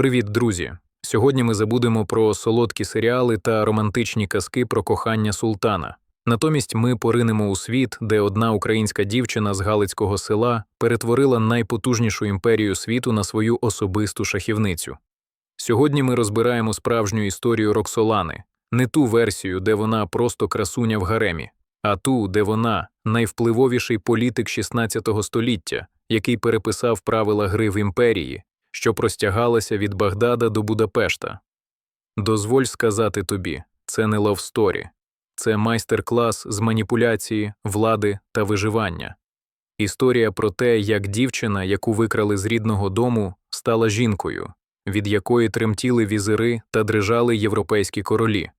Привіт, друзі! Сьогодні ми забудемо про солодкі серіали та романтичні казки про кохання султана. Натомість ми поринемо у світ, де одна українська дівчина з Галицького села перетворила найпотужнішу імперію світу на свою особисту шахівницю. Сьогодні ми розбираємо справжню історію Роксолани, не ту версію, де вона просто красуня в гаремі, а ту, де вона найвпливовіший політик 16 століття, який переписав правила гри в імперії, що простягалася від Багдада до Будапешта. Дозволь сказати тобі, це не лавсторі, це майстер-клас з маніпуляції, влади та виживання. Історія про те, як дівчина, яку викрали з рідного дому, стала жінкою, від якої тремтіли візири та дрижали європейські королі.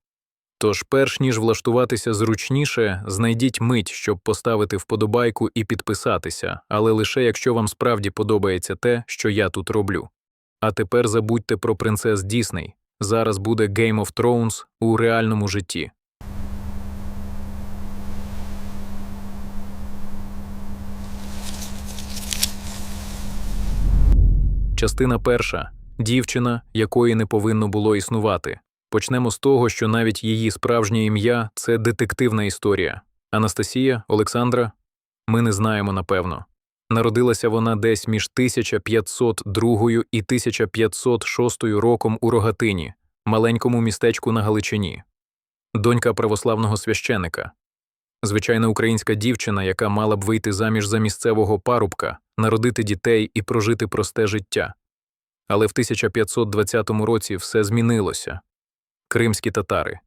Тож, перш ніж влаштуватися зручніше, знайдіть мить, щоб поставити вподобайку і підписатися, але лише якщо вам справді подобається те, що я тут роблю. А тепер забудьте про принцес Дісней. Зараз буде Game of Thrones у реальному житті. Частина перша дівчина, якої не повинно було існувати. Почнемо з того, що навіть її справжнє ім'я це детективна історія. Анастасія, Олександра, ми не знаємо напевно. Народилася вона десь між 1502 і 1506 роком у Рогатині, маленькому містечку на Галичині, донька православного священика. Звичайна українська дівчина, яка мала б вийти заміж за місцевого парубка, народити дітей і прожити просте життя. Але в 1520 році все змінилося кримські татари,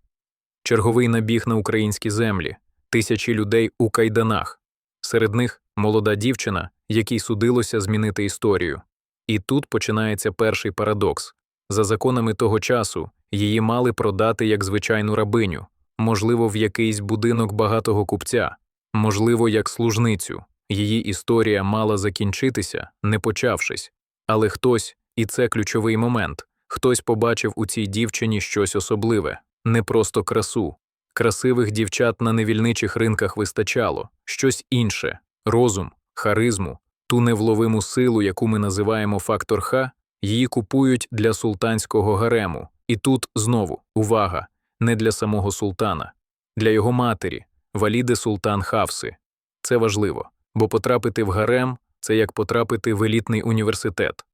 черговий набіг на українські землі, тисячі людей у кайданах, серед них молода дівчина, якій судилося змінити історію. І тут починається перший парадокс за законами того часу її мали продати як звичайну рабиню, можливо, в якийсь будинок багатого купця, можливо, як служницю. Її історія мала закінчитися, не почавшись, але хтось, і це ключовий момент, хтось побачив у цій дівчині щось особливе, не просто красу. Красивих дівчат на невільничих ринках вистачало, щось інше розум, харизму, ту невловиму силу, яку ми називаємо фактор Х, її купують для султанського гарему. І тут знову увага, не для самого султана, для його матері, валіди султан Хавси. Це важливо, бо потрапити в гарем це як потрапити в елітний університет.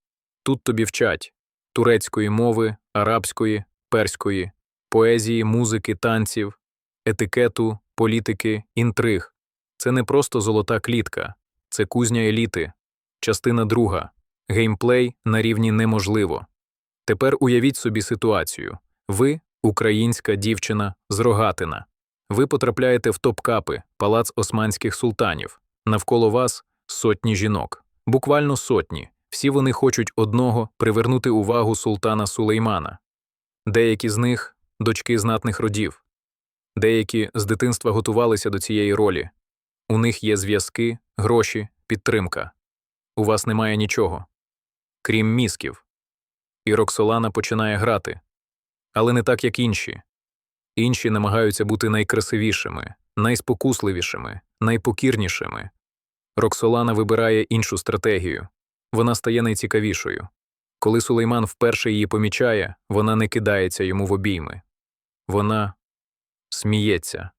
Тут тобі вчать турецької мови, арабської, перської, поезії, музики, танців, етикету, політики, інтриг. Це не просто золота клітка, це кузня еліти, частина друга, геймплей на рівні неможливо. Тепер уявіть собі ситуацію ви, українська дівчина з рогатина. Ви потрапляєте в топ-капи, палац османських султанів, навколо вас сотні жінок, буквально сотні. Всі вони хочуть одного привернути увагу султана Сулеймана. Деякі з них дочки знатних родів, деякі з дитинства готувалися до цієї ролі. У них є зв'язки, гроші, підтримка. У вас немає нічого, крім мізків. І Роксолана починає грати. Але не так, як інші. Інші намагаються бути найкрасивішими, найспокусливішими, найпокірнішими. Роксолана вибирає іншу стратегію вона стає найцікавішою. Коли Сулейман вперше її помічає, вона не кидається йому в обійми. Вона сміється.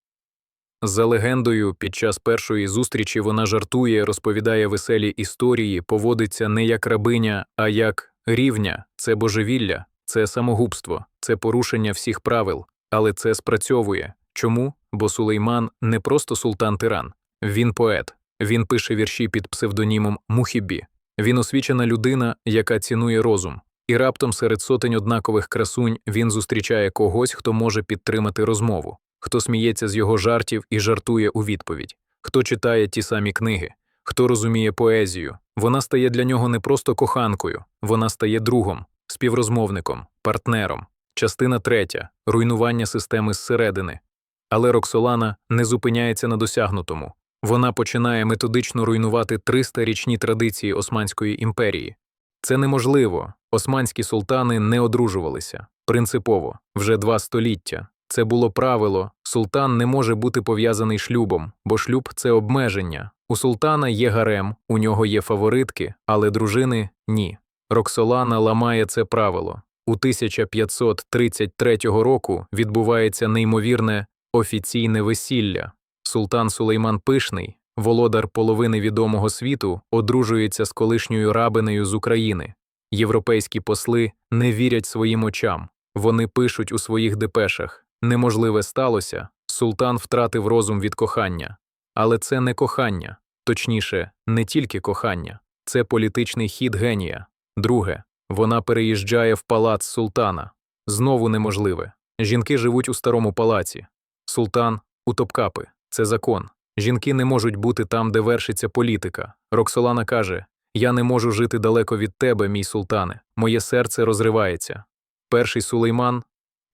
За легендою, під час першої зустрічі вона жартує, розповідає веселі історії, поводиться не як рабиня, а як рівня, це божевілля, це самогубство, це порушення всіх правил, але це спрацьовує. Чому? Бо Сулейман не просто султан тиран, він поет, він пише вірші під псевдонімом Мухібі. Він освічена людина, яка цінує розум, і раптом серед сотень однакових красунь він зустрічає когось, хто може підтримати розмову, хто сміється з його жартів і жартує у відповідь, хто читає ті самі книги, хто розуміє поезію. Вона стає для нього не просто коханкою, вона стає другом, співрозмовником, партнером. Частина третя руйнування системи зсередини. Але Роксолана не зупиняється на досягнутому. Вона починає методично руйнувати 300-річні традиції Османської імперії. Це неможливо. Османські султани не одружувалися. Принципово, вже два століття. Це було правило султан не може бути пов'язаний шлюбом, бо шлюб це обмеження. У султана є гарем, у нього є фаворитки, але дружини ні. Роксолана ламає це правило. У 1533 року відбувається неймовірне офіційне весілля. Султан Сулейман Пишний, володар половини відомого світу, одружується з колишньою рабинею з України. Європейські посли не вірять своїм очам. Вони пишуть у своїх депешах неможливе сталося, султан втратив розум від кохання. Але це не кохання, точніше, не тільки кохання, це політичний хід генія. Друге, вона переїжджає в палац султана. Знову неможливе. Жінки живуть у старому палаці. Султан у топкапи. Це закон. Жінки не можуть бути там, де вершиться політика. Роксолана каже: Я не можу жити далеко від тебе, мій султане. Моє серце розривається. Перший сулейман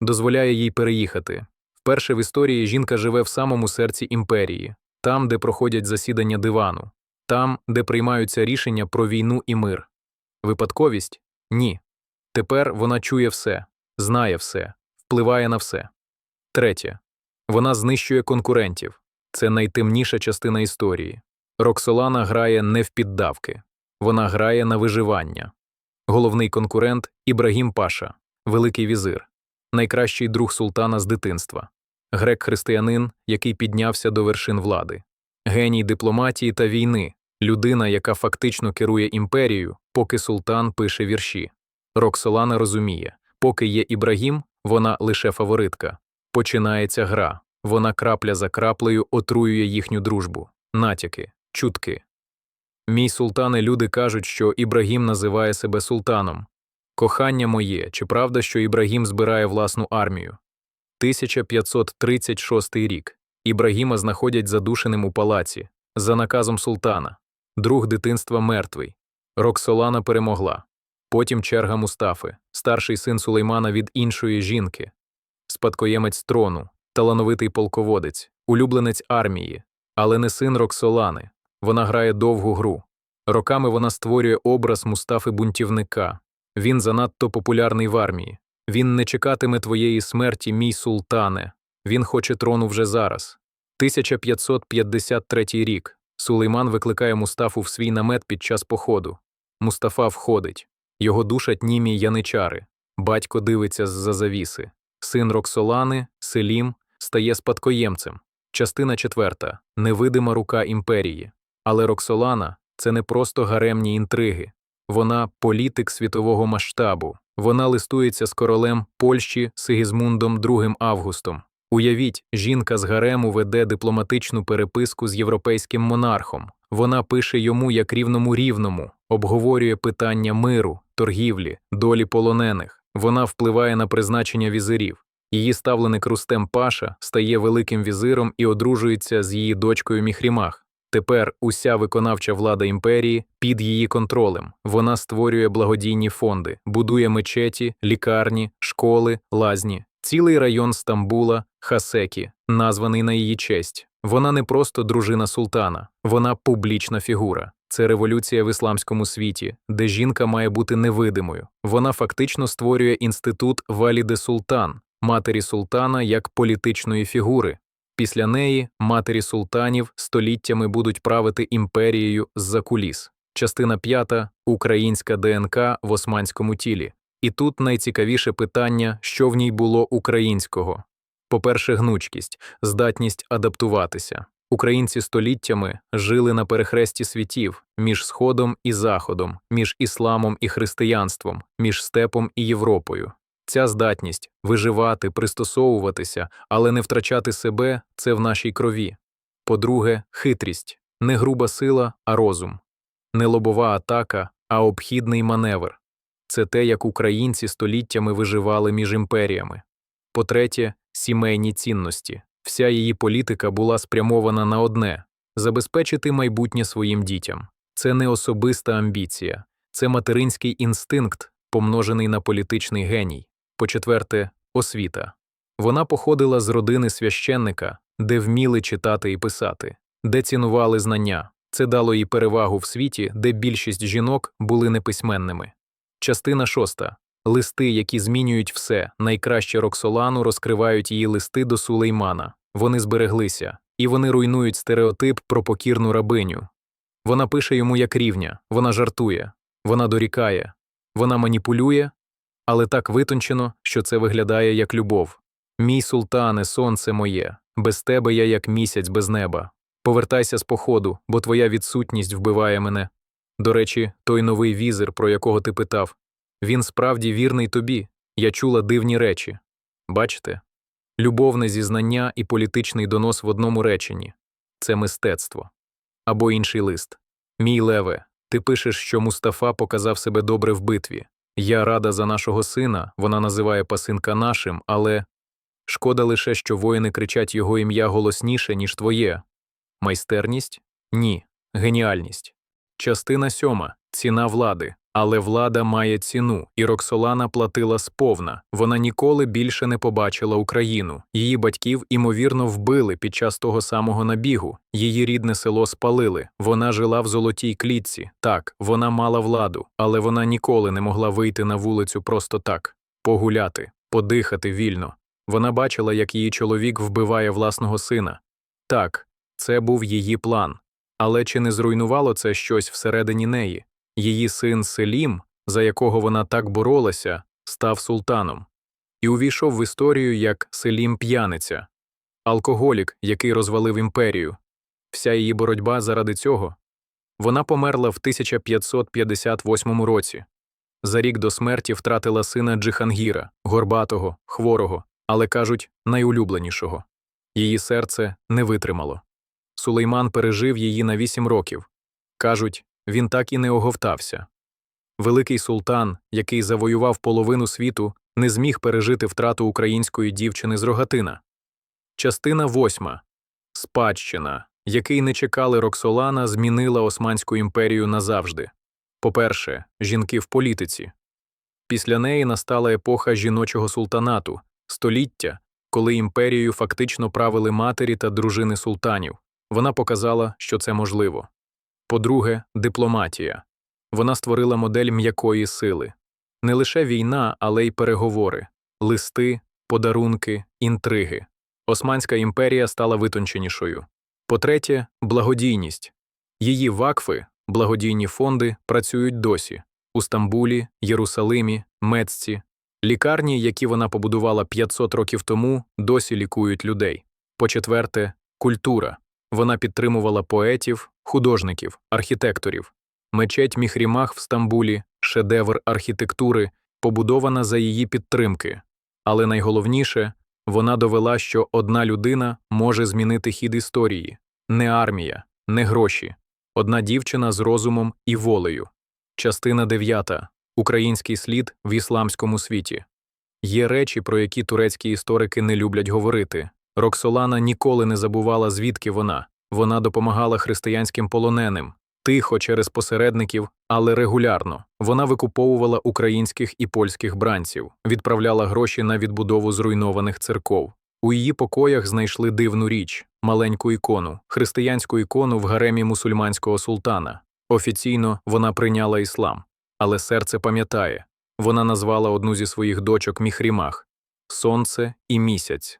дозволяє їй переїхати. Вперше в історії жінка живе в самому серці імперії, там, де проходять засідання дивану, там, де приймаються рішення про війну і мир. Випадковість? Ні. Тепер вона чує все, знає все, впливає на все. Третє. Вона знищує конкурентів. Це найтемніша частина історії. Роксолана грає не в піддавки, вона грає на виживання. Головний конкурент Ібрагім Паша, Великий візир, найкращий друг султана з дитинства, грек-християнин, який піднявся до вершин влади, геній дипломатії та війни, людина, яка фактично керує імперією, поки султан пише вірші. Роксолана розуміє, поки є Ібрагім, вона лише фаворитка. Починається гра, вона крапля за краплею отруює їхню дружбу, натяки, чутки. Мій султане, люди кажуть, що Ібрагім називає себе султаном. Кохання моє, чи правда, що Ібрагім збирає власну армію? 1536 рік. Ібрагіма знаходять задушеним у палаці, за наказом султана. Друг дитинства мертвий. Роксолана перемогла. Потім черга Мустафи, старший син Сулеймана від іншої жінки, спадкоємець трону, талановитий полководець, улюбленець армії, але не син Роксолани. Вона грає довгу гру. Роками вона створює образ Мустафи бунтівника. Він занадто популярний в армії. Він не чекатиме твоєї смерті, мій султане. Він хоче трону вже зараз. 1553 рік. Сулейман викликає Мустафу в свій намет під час походу. Мустафа входить. Його душать німі яничари. Батько дивиться з-за завіси. Син Роксолани, Селім, стає спадкоємцем. Частина четверта невидима рука імперії. Але Роксолана це не просто гаремні інтриги. Вона політик світового масштабу. Вона листується з королем Польщі Сигізмундом II Августом. Уявіть, жінка з гарему веде дипломатичну переписку з європейським монархом. Вона пише йому як рівному рівному, обговорює питання миру, торгівлі, долі полонених. Вона впливає на призначення візирів. Її ставленик Рустем Паша стає великим візиром і одружується з її дочкою Міхрімах. Тепер уся виконавча влада імперії під її контролем. Вона створює благодійні фонди, будує мечеті, лікарні, школи, лазні, цілий район Стамбула, Хасекі, названий на її честь. Вона не просто дружина султана, вона публічна фігура. Це революція в ісламському світі, де жінка має бути невидимою. Вона фактично створює інститут Валіде Султан, матері султана як політичної фігури. Після неї матері султанів століттями будуть правити імперією з-за куліс. Частина п'ята українська ДНК в османському тілі. І тут найцікавіше питання, що в ній було українського. По-перше, гнучкість, здатність адаптуватися. Українці століттями жили на перехресті світів між Сходом і Заходом, між ісламом і християнством, між степом і Європою. Ця здатність виживати, пристосовуватися, але не втрачати себе це в нашій крові. По-друге, хитрість не груба сила, а розум, не лобова атака, а обхідний маневр. Це те, як українці століттями виживали між імперіями. По-третє, сімейні цінності. Вся її політика була спрямована на одне забезпечити майбутнє своїм дітям. Це не особиста амбіція, це материнський інстинкт, помножений на політичний геній. По-четверте, освіта. Вона походила з родини священника, де вміли читати і писати, де цінували знання. Це дало їй перевагу в світі, де більшість жінок були неписьменними. Частина шоста. Листи, які змінюють все, найкраще Роксолану розкривають її листи до Сулеймана. Вони збереглися, і вони руйнують стереотип про покірну рабиню. Вона пише йому як рівня, вона жартує, вона дорікає. Вона маніпулює, але так витончено, що це виглядає як любов. Мій султане, сонце моє, без тебе я як місяць без неба. Повертайся з походу, бо твоя відсутність вбиває мене. До речі, той новий візир, про якого ти питав, він справді вірний тобі. Я чула дивні речі. Бачите? Любовне зізнання і політичний донос в одному реченні це мистецтво. Або інший лист. Мій леве, ти пишеш, що Мустафа показав себе добре в битві. Я рада за нашого сина, вона називає пасинка нашим, але шкода лише, що воїни кричать його ім'я голосніше, ніж твоє. Майстерність? Ні. Геніальність. Частина сьома ціна влади. Але влада має ціну, і Роксолана платила сповна. Вона ніколи більше не побачила Україну. Її батьків, імовірно, вбили під час того самого набігу. Її рідне село спалили. Вона жила в золотій клітці. Так, вона мала владу, але вона ніколи не могла вийти на вулицю просто так, погуляти, подихати вільно. Вона бачила, як її чоловік вбиває власного сина. Так, це був її план. Але чи не зруйнувало це щось всередині неї? Її син Селім, за якого вона так боролася, став султаном і увійшов в історію як Селім п'яниця, алкоголік, який розвалив імперію. Вся її боротьба заради цього. Вона померла в 1558 році. За рік до смерті втратила сина Джихангіра, горбатого, хворого, але кажуть, найулюбленішого. Її серце не витримало. Сулейман пережив її на вісім років. Кажуть, він так і не оговтався. Великий султан, який завоював половину світу, не зміг пережити втрату української дівчини з рогатина. Частина восьма спадщина, який не чекали Роксолана, змінила Османську імперію назавжди. По-перше, жінки в політиці. Після неї настала епоха жіночого султанату, століття, коли імперією фактично правили матері та дружини султанів. Вона показала, що це можливо. По-друге, дипломатія. Вона створила модель м'якої сили. Не лише війна, але й переговори, листи, подарунки, інтриги. Османська імперія стала витонченішою. По-третє, благодійність. Її вакфи, благодійні фонди, працюють досі у Стамбулі, Єрусалимі, Мецці. Лікарні, які вона побудувала 500 років тому, досі лікують людей. По-четверте, культура. Вона підтримувала поетів, художників, архітекторів. Мечеть Міхрімах в Стамбулі, шедевр архітектури, побудована за її підтримки. Але найголовніше, вона довела, що одна людина може змінити хід історії не армія, не гроші, одна дівчина з розумом і волею. Частина 9. Український слід в ісламському світі. Є речі, про які турецькі історики не люблять говорити. Роксолана ніколи не забувала, звідки вона. Вона допомагала християнським полоненим, тихо через посередників, але регулярно. Вона викуповувала українських і польських бранців, відправляла гроші на відбудову зруйнованих церков. У її покоях знайшли дивну річ маленьку ікону, християнську ікону в гаремі мусульманського султана. Офіційно вона прийняла іслам, але серце пам'ятає вона назвала одну зі своїх дочок Міхрімах Сонце і місяць.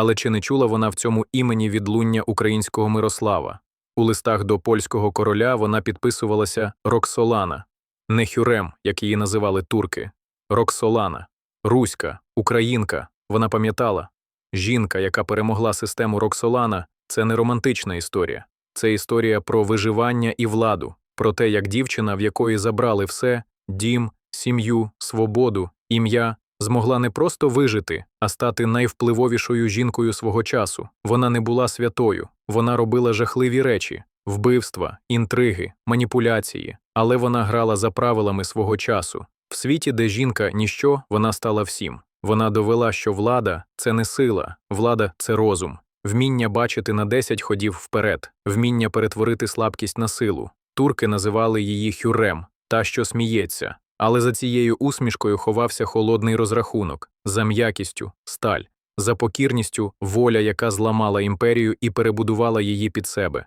Але чи не чула вона в цьому імені відлуння українського Мирослава? У листах до польського короля вона підписувалася Роксолана, не Хюрем, як її називали турки, Роксолана, Руська, Українка. Вона пам'ятала жінка, яка перемогла систему Роксолана, це не романтична історія, це історія про виживання і владу, про те, як дівчина, в якої забрали все дім, сім'ю, свободу, ім'я, змогла не просто вижити, а стати найвпливовішою жінкою свого часу. Вона не була святою, вона робила жахливі речі, вбивства, інтриги, маніпуляції, але вона грала за правилами свого часу. В світі, де жінка ніщо, вона стала всім. Вона довела, що влада це не сила, влада це розум, вміння бачити на 10 ходів вперед, вміння перетворити слабкість на силу. Турки називали її хюрем, та, що сміється, але за цією усмішкою ховався холодний розрахунок, за м'якістю сталь, за покірністю воля, яка зламала імперію і перебудувала її під себе.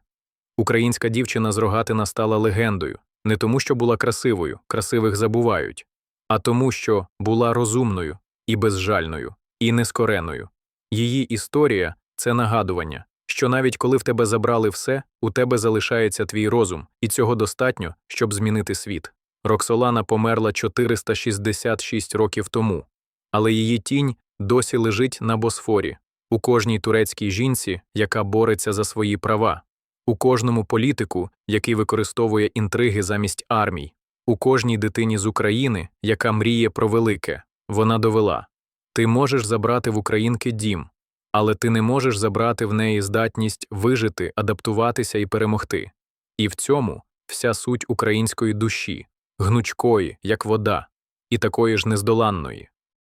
Українська дівчина з рогатина стала легендою, не тому, що була красивою, красивих забувають, а тому, що була розумною і безжальною, і нескореною. Її історія це нагадування, що навіть коли в тебе забрали все, у тебе залишається твій розум, і цього достатньо, щоб змінити світ. Роксолана померла 466 років тому, але її тінь досі лежить на Босфорі, у кожній турецькій жінці, яка бореться за свої права, у кожному політику, який використовує інтриги замість армій, у кожній дитині з України, яка мріє про велике. Вона довела ти можеш забрати в українки дім, але ти не можеш забрати в неї здатність вижити, адаптуватися і перемогти. І в цьому вся суть української душі, гнучкої, як вода, і такої ж нездоланної.